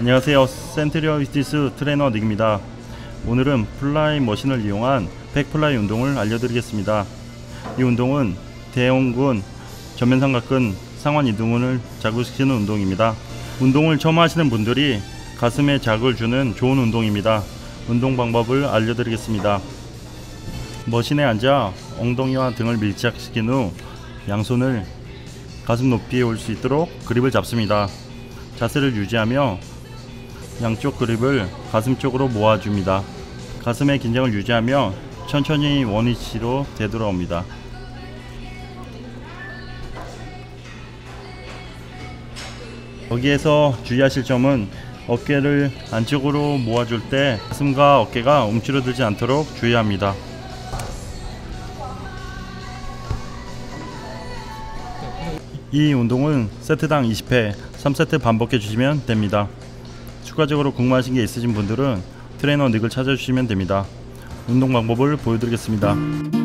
안녕하세요. 센트리어 위티스 트레이너 닉입니다. 오늘은 플라이 머신을 이용한 백플라이 운동을 알려드리겠습니다. 이 운동은 대형근 전면삼각근 상완 이동근을 자극시키는 운동입니다. 운동을 처음 하시는 분들이 가슴에 자극을 주는 좋은 운동입니다. 운동 방법을 알려드리겠습니다. 머신에 앉아 엉덩이와 등을 밀착시킨 후 양손을 가슴 높이에 올 수 있도록 그립을 잡습니다. 자세를 유지하며 양쪽 그립을 가슴 쪽으로 모아줍니다. 가슴의 긴장을 유지하며 천천히 원위치로 되돌아옵니다. 여기에서 주의하실 점은 어깨를 안쪽으로 모아줄 때 가슴과 어깨가 움츠러들지 않도록 주의합니다. 이 운동은 세트당 20회 3세트 반복해 주시면 됩니다. 추가적으로 궁금하신 게 있으신 분들은 트레이너 닉을 찾아주시면 됩니다. 운동 방법을 보여드리겠습니다.